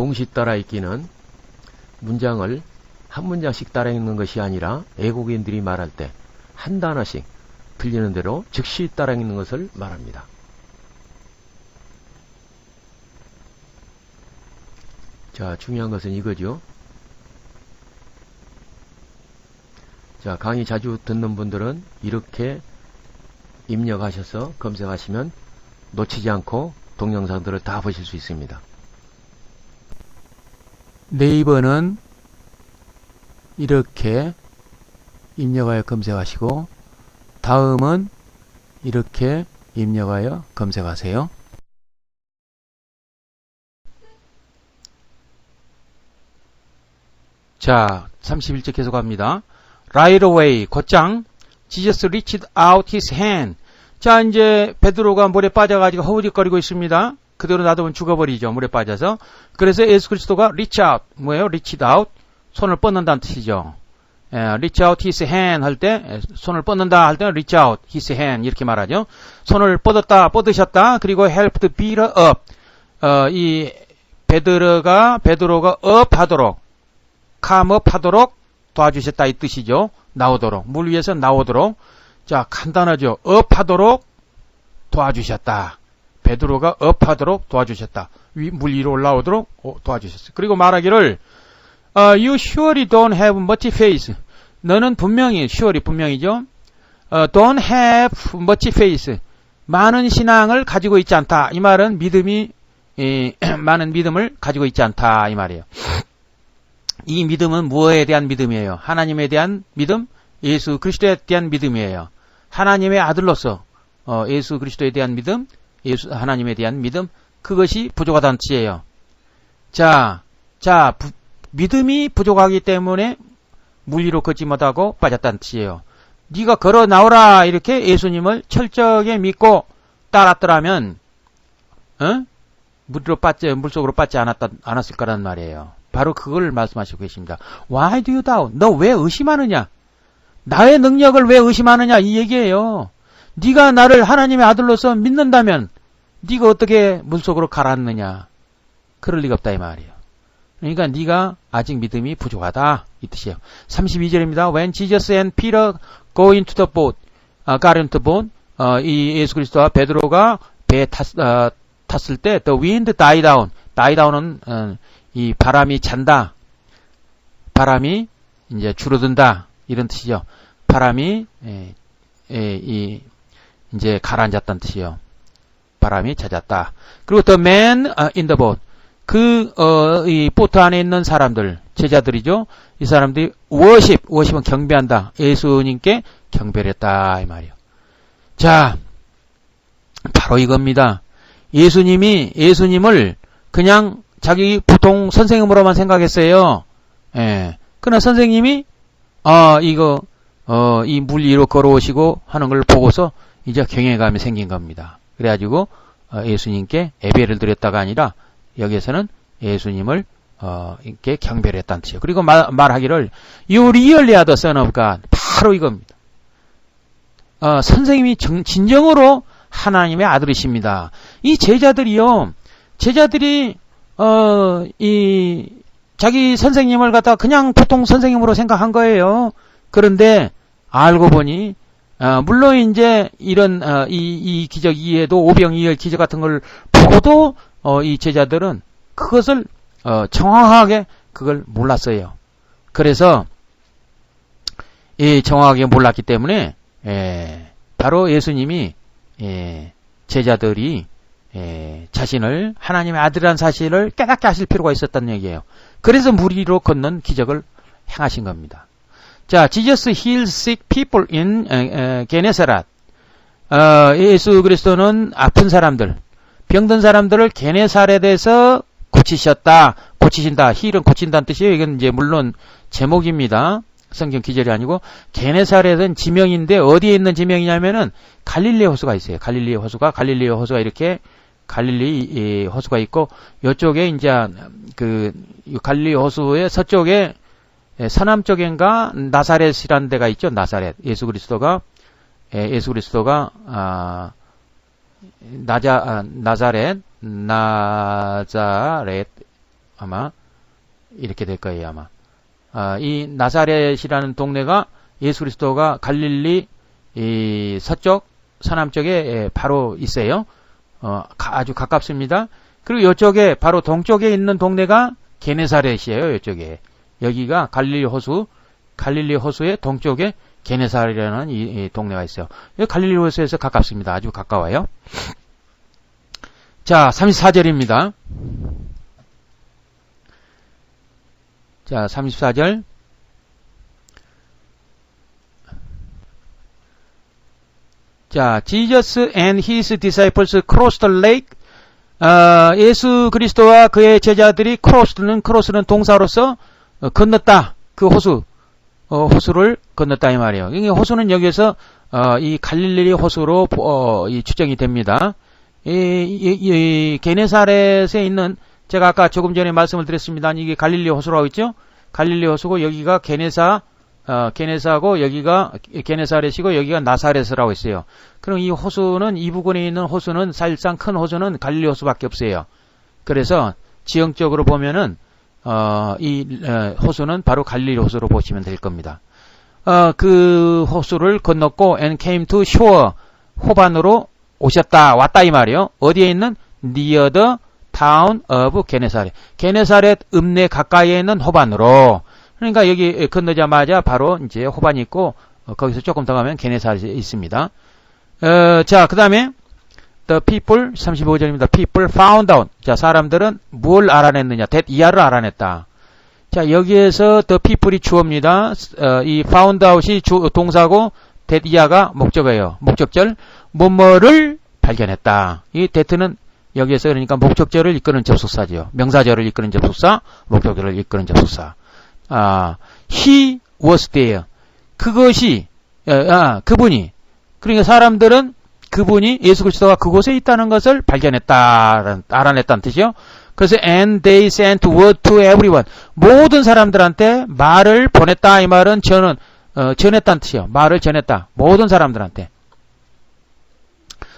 동시 따라 읽기는 문장을 한 문장씩 따라 읽는 것이 아니라 외국인들이 말할 때 한 단어씩 들리는 대로 즉시 따라 읽는 것을 말합니다. 자, 중요한 것은 이거죠. 자, 강의 자주 듣는 분들은 이렇게 입력하셔서 검색하시면 놓치지 않고 동영상들을 다 보실 수 있습니다. 네이버는 이렇게 입력하여 검색하시고 다음은 이렇게 입력하여 검색하세요. 자, 31절 계속합니다. Right away, 곧장 Jesus reached out his hand. 자, 이제 베드로가 물에 빠져가지고 허우적거리고 있습니다. 그대로 놔두면 죽어버리죠. 물에 빠져서. 그래서 예수 그리스도가 reach out. 뭐예요? reach out. 손을 뻗는다는 뜻이죠. 예, reach out his hand 할 때, 손을 뻗는다 할 때는 reach out his hand 이렇게 말하죠. 손을 뻗었다, 뻗으셨다. 그리고 helped Peter up. 어, 이 베드로가, 베드로가 up 하도록, come up 하도록 도와주셨다 이 뜻이죠. 나오도록. 물 위에서 나오도록. 자, 간단하죠. 업하도록 도와주셨다. 베드로가 업하도록 도와주셨다. 위, 물 위로 올라오도록 도와주셨어요. 그리고 말하기를 uh, You surely don't have much faith. 너는 분명히 surely 분명이죠. Uh, don't have much faith. 많은 신앙을 가지고 있지 않다. 이 말은 믿음이 이, 많은 믿음을 가지고 있지 않다 이 말이에요. 이 믿음은 무엇에 대한 믿음이에요? 하나님에 대한 믿음, 예수 그리스도에 대한 믿음이에요. 하나님의 아들로서 어, 예수 그리스도에 대한 믿음, 예수 하나님에 대한 믿음, 그것이 부족하다는 뜻이에요. 자, 자 부, 믿음이 부족하기 때문에 물리로 걷지 못하고 빠졌다는 뜻이에요. 네가 걸어 나오라 이렇게 예수님을 철저하게 믿고 따랐더라면, 어? 물로 빠져 물속으로 빠지 않았다 않았을 거란 말이에요. 바로 그걸 말씀하시고 계십니다. Why do you doubt? 너 왜 의심하느냐? 나의 능력을 왜 의심하느냐 이 얘기예요. 네가 나를 하나님의 아들로서 믿는다면 네가 어떻게 물속으로 가라앉느냐? 그럴 리가 없다 이 말이에요. 그러니까 네가 아직 믿음이 부족하다 이 뜻이에요. 32절입니다. When Jesus and Peter go into the boat, 아, got into boat, 어, 이 예수 그리스도와 베드로가 배에 탔, 어, 탔을 때 the wind died down. die down은 어, 이 바람이 잔다. 바람이 이제 줄어든다. 이런 뜻이죠. 바람이 에, 에, 이 이제 가라앉았다는 뜻이요. 바람이 잦았다. 그리고 the man in the boat. 그, 어, 이 보트 안에 있는 사람들, 제자들이죠. 이 사람들이 워십, 워십은 경배한다. 예수님께 경배를 했다. 이 말이요. 자, 바로 이겁니다. 예수님이, 예수님을 그냥 자기 보통 선생님으로만 생각했어요. 예. 그러나 선생님이 아 이거 어, 이 물 위로 걸어오시고 하는 걸 보고서 이제 경외감이 생긴 겁니다. 그래가지고 어, 예수님께 예배를 드렸다가 아니라 여기에서는 예수님을 어, 이렇게 경배를 했다는 뜻이에요. 그리고 말, 말하기를 son of God. 바로 이겁니다. 어, 선생님이 정, 진정으로 하나님의 아들이십니다. 이 제자들이요. 제자들이 어, 이, 자기 선생님을 갖다 그냥 보통 선생님으로 생각한 거예요. 그런데 알고 보니, 어, 물론 이제 이런, 어, 이, 이 기적 이에도 오병이열 기적 같은 걸 보고도, 어, 이 제자들은 그것을, 어, 정확하게 그걸 몰랐어요. 그래서, 이 정확하게 몰랐기 때문에, 예, 바로 예수님이, 예, 제자들이 예, 자신을 하나님의 아들이라는 사실을 깨닫게 하실 필요가 있었다는 얘기예요. 그래서 물 위로 걷는 기적을 행하신 겁니다. 자, Jesus healed sick people in 게네사렛. 어, 예수 그리스도는 아픈 사람들, 병든 사람들을 게네사렛에서 고치셨다. 고치신다. 힐은 고친다는 뜻이에요. 이건 이제 물론 제목입니다. 성경 기절이 아니고 게네사렛은 지명인데 어디에 있는 지명이냐면은 갈릴리 호수가 있어요. 갈릴리 호수가 갈릴리 호수가 이렇게 갈릴리 호수가 있고 이쪽에 이제 그 갈릴리 호수의 서쪽에 서남 쪽인가 나사렛이라는 데가 있죠. 나사렛. 예수 그리스도가 예수 그리스도가 아 나자 아, 나자렛 나자렛 아마 이렇게 될 거예요 아마. 아, 이 나사렛이라는 동네가 예수 그리스도가 갈릴리 이 서쪽 서남쪽에 예, 바로 있어요. 어, 가- 아주 가깝습니다. 그리고 이쪽에 바로 동쪽에 있는 동네가 게네사렛이에요. 이쪽에 여기가 갈릴리 호수 갈릴리 호수의 동쪽에 게네사렛이라는 이, 이 동네가 있어요. 갈릴리 호수에서 가깝습니다. 아주 가까워요. 자, 34절입니다. 자, 34절. 자, Jesus and his disciples crossed the lake. 어, 예수 그리스도와 그의 제자들이 크로스는 크로스는 동사로서 어, 건넜다. 그 호수, 어, 호수를 건넜다 이 말이에요. 이 호수는 여기에서 어, 이 갈릴리 호수로 어, 이 추정이 됩니다. 이, 이, 이 게네사렛에 있는 제가 아까 조금 전에 말씀을 드렸습니다. 이게 갈릴리 호수라고 있죠? 갈릴리 호수고 여기가 게네사 어, 게네사고 여기가 게네사렛이고 여기가 나사렛이라고 있어요. 그럼 이 호수는 이 부근에 있는 호수는 사실상 큰 호수는 갈릴리 호수밖에 없어요. 그래서 지형적으로 보면은 어, 이 어, 호수는 바로 갈릴리 호수로 보시면 될 겁니다. 어, 그 호수를 건넜고 and came to shore 호반으로 오셨다 왔다 이 말이요. 어디에 있는 near the town of 게네사렛. 게네사렛 읍내 가까이에 있는 호반으로. 그러니까 여기 건너자마자 바로 이제 호반이 있고 어, 거기서 조금 더 가면 게네사렛이 있습니다. 어, 자, 그다음에 the people 35절입니다. people found out. 자, 사람들은 뭘 알아냈느냐? that 이하를 알아냈다. 자, 여기에서 the people이 주어입니다. 어, 이 found out이 주, 동사고 that 이하가 목적어예요. 목적절 뭐뭐를 발견했다. 이 that는 여기에서 그러니까 목적절을 이끄는 접속사죠. 명사절을 이끄는 접속사, 목적절을 이끄는 접속사. 아, he was there. 그것이 아, 아, 그분이 그러니까 사람들은 그분이 예수 그리스도가 그곳에 있다는 것을 발견했다, 알아냈다는 뜻이요. 그래서 and they sent word to everyone. 모든 사람들한테 말을 보냈다 이 말은 저는 어, 전했다는 뜻이요. 말을 전했다. 모든 사람들한테.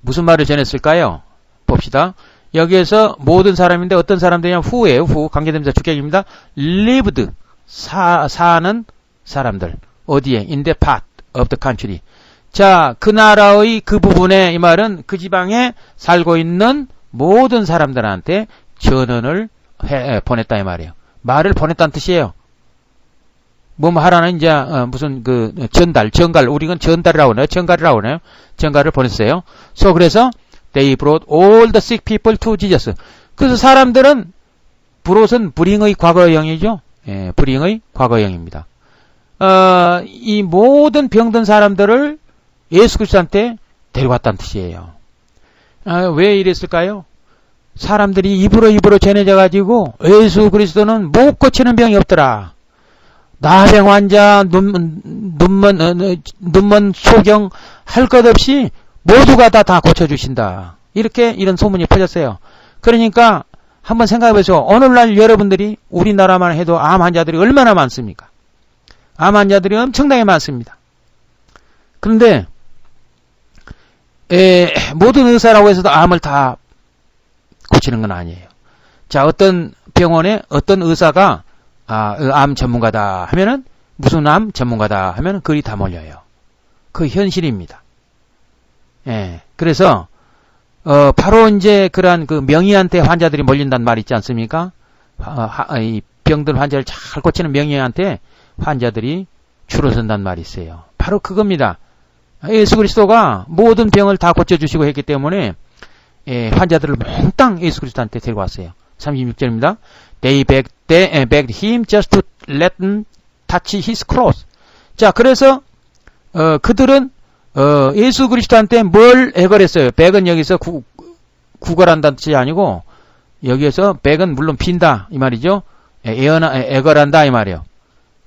무슨 말을 전했을까요? 봅시다. 여기에서 모든 사람인데 어떤 사람들이냐 후예요. 후 관계대명사 주격입니다. lived 사, 사는 사람들 어디에 in the part of the country. 자, 그 나라의 그 부분에 이 말은 그 지방에 살고 있는 모든 사람들한테 전언을 해, 보냈다 이 말이에요. 말을 보냈다는 뜻이에요. 뭐 하라는 이제 어, 무슨 그 전달, 전갈, 우리는 전달이라고 하나요? 전갈이라고 하나요? 전갈을 보냈어요. so 그래서 they brought all the sick people to Jesus. 그래서 사람들은 brouught은 bring의 과거형이죠. 예, bring의 과거형입니다. 어, 이 모든 병든 사람들을 예수 그리스도한테 데려갔다는 뜻이에요. 아, 왜 이랬을까요? 사람들이 입으로 입으로 전해져 가지고 예수 그리스도는 못 고치는 병이 없더라. 나병 환자, 눈, 눈먼, 어, 어, 눈먼 소경 할 것 없이 모두가 다 다 고쳐주신다. 이렇게 이런 소문이 퍼졌어요. 그러니까 한번 생각해 보세요. 오늘날 여러분들이 우리나라만 해도 암 환자들이 얼마나 많습니까? 암 환자들이 엄청나게 많습니다. 그런데 에, 모든 의사라고 해서도 암을 다 고치는 건 아니에요. 자, 어떤 병원에 어떤 의사가 아, 어, 암 전문가다 하면은 무슨 암 전문가다 하면은 글이 다 몰려요. 그 현실입니다. 예. 그래서 어, 바로 이제 그러한 그 명의한테 환자들이 몰린다는 말 있지 않습니까? 하- 하- 이 병든 환자를 잘 고치는 명의한테 환자들이 줄어선다는 말이 있어요. 바로 그겁니다. 예수 그리스도가 모든 병을 다 고쳐주시고 했기 때문에 예, 환자들을 몽땅 예수 그리스도한테 데리고 왔어요. 36절입니다. They begged, they, eh, begged him just to let them touch his clothes. 자, 그래서 어, 그들은 어, 예수 그리스도한테 뭘 애걸했어요? 백은 여기서 구, 구걸한다는 뜻이 아니고 여기에서 백은 물론 빈다 이 말이죠. 애, 애원, 애걸한다 이 말이에요.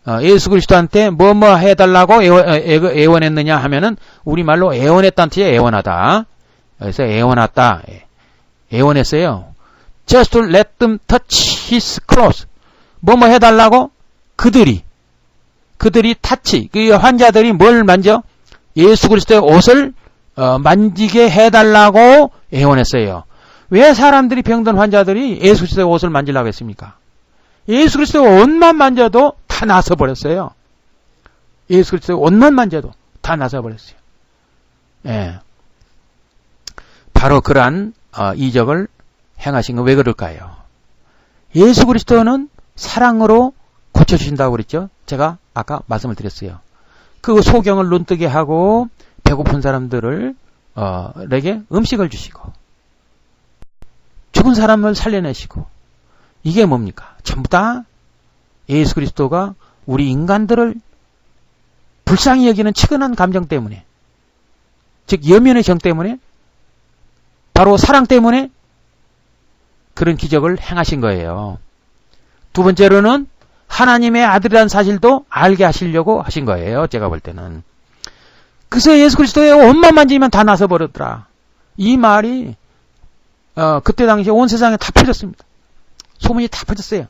어, 예수 그리스도한테 뭐뭐 해달라고 애원, 애, 애원 했느냐 하면은 우리말로 애원했다는 뜻이 애원하다. 그래서 애원했다. 애- 애원했어요. Just to let them touch his clothes. 뭐뭐 해달라고? 그들이. 그들이 타치. 그 환자들이 뭘 만져? 예수 그리스도의 옷을 어, 만지게 해달라고 애원했어요. 왜 사람들이 병든 환자들이 예수 그리스도의 옷을 만지려고 했습니까? 예수 그리스도의 옷만 만져도 다 나서 버렸어요. 예수 그리스도의 옷만 만져도 다 나서 버렸어요. 예. 바로 그러한 어, 이적을 행하신 건 왜 그럴까요? 예수 그리스도는 사랑으로 고쳐주신다고 그랬죠? 제가 아까 말씀을 드렸어요. 그 소경을 눈뜨게 하고 배고픈 사람들을 어, 에게 음식을 주시고 죽은 사람을 살려내시고 이게 뭡니까? 전부 다 예수 그리스도가 우리 인간들을 불쌍히 여기는 치근한 감정 때문에 즉 여면의 정 때문에 바로 사랑 때문에 그런 기적을 행하신 거예요. 두 번째로는 하나님의 아들이라는 사실도 알게 하시려고 하신 거예요. 제가 볼 때는. 그래서 예수 그리스도의 옷만 만지면 다 나서 버렸더라. 이 말이 어, 그때 당시에 온 세상에 다 퍼졌습니다. 소문이 다 퍼졌어요.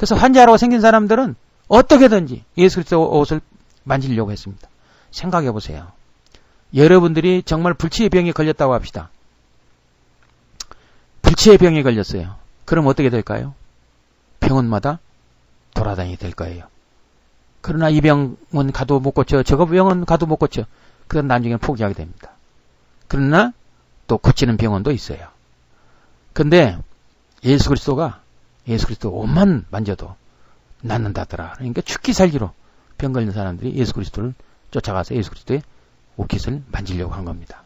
그래서 환자라고 생긴 사람들은 어떻게든지 예수 그리스도 옷을 만지려고 했습니다. 생각해 보세요. 여러분들이 정말 불치의 병에 걸렸다고 합시다. 불치의 병에 걸렸어요. 그럼 어떻게 될까요? 병원마다 돌아다니게 될 거예요. 그러나 이 병은 가도 못 고쳐, 저거 병은 가도 못 고쳐. 그건 나중에 포기하게 됩니다. 그러나 또 고치는 병원도 있어요. 근데 예수 그리스도가 예수 그리스도 옷만 만져도 낫는다더라. 그러니까 죽기 살기로 병 걸린 사람들이 예수 그리스도를 쫓아가서 예수 그리스도의 옷깃을 만지려고 한 겁니다.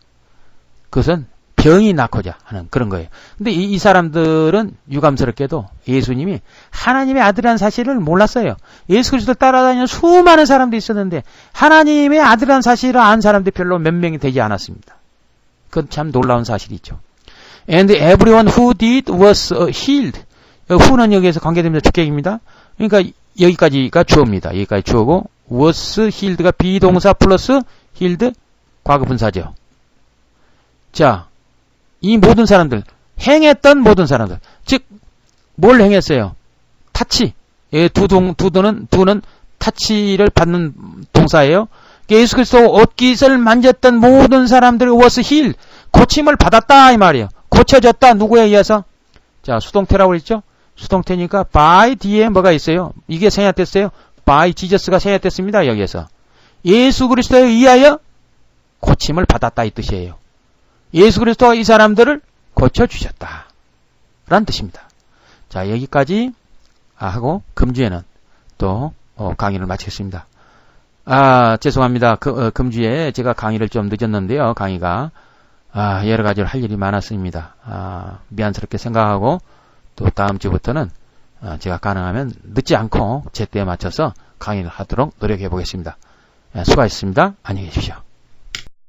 그것은 병이 낳고자 하는 그런 거예요. 근데 이, 이 사람들은 유감스럽게도 예수님이 하나님의 아들이라는 사실을 몰랐어요. 예수 그리스도 따라다니는 수많은 사람들이 있었는데 하나님의 아들이라는 사실을 안 사람들이 별로 몇 명이 되지 않았습니다. 그건 참 놀라운 사실이죠. And everyone who did was healed. Who는 여기에서 관계됩니다. 주격입니다. 그러니까 여기까지가 주어입니다. 여기까지 주어고 was healed가 비동사 플러스 healed 과거분사죠. 자, 이 모든 사람들, 행했던 모든 사람들, 즉, 뭘 행했어요? 타치. 예, 두동, 두도는, 두는 타치를 받는 동사예요. 예수 그리스도 옷깃을 만졌던 모든 사람들이 was healed. 고침을 받았다, 이 말이에요. 고쳐졌다, 누구에 의해서? 자, 수동태라고 그랬죠? 수동태니까 by 뒤에 뭐가 있어요? 이게 생략됐어요? by 지저스가 생략됐습니다, 여기에서. 예수 그리스도에 의하여 고침을 받았다, 이 뜻이에요. 예수 그리스도가 이 사람들을 고쳐주셨다. 라는 뜻입니다. 자, 여기까지 하고 금주에는 또 어, 강의를 마치겠습니다. 아, 죄송합니다. 그, 어, 금주에 제가 강의를 좀 늦었는데요. 강의가 아, 여러 가지로 할 일이 많았습니다. 아, 미안스럽게 생각하고 또 다음 주부터는 아, 제가 가능하면 늦지 않고 제때에 맞춰서 강의를 하도록 노력해 보겠습니다. 예, 수고하셨습니다. 안녕히 계십시오.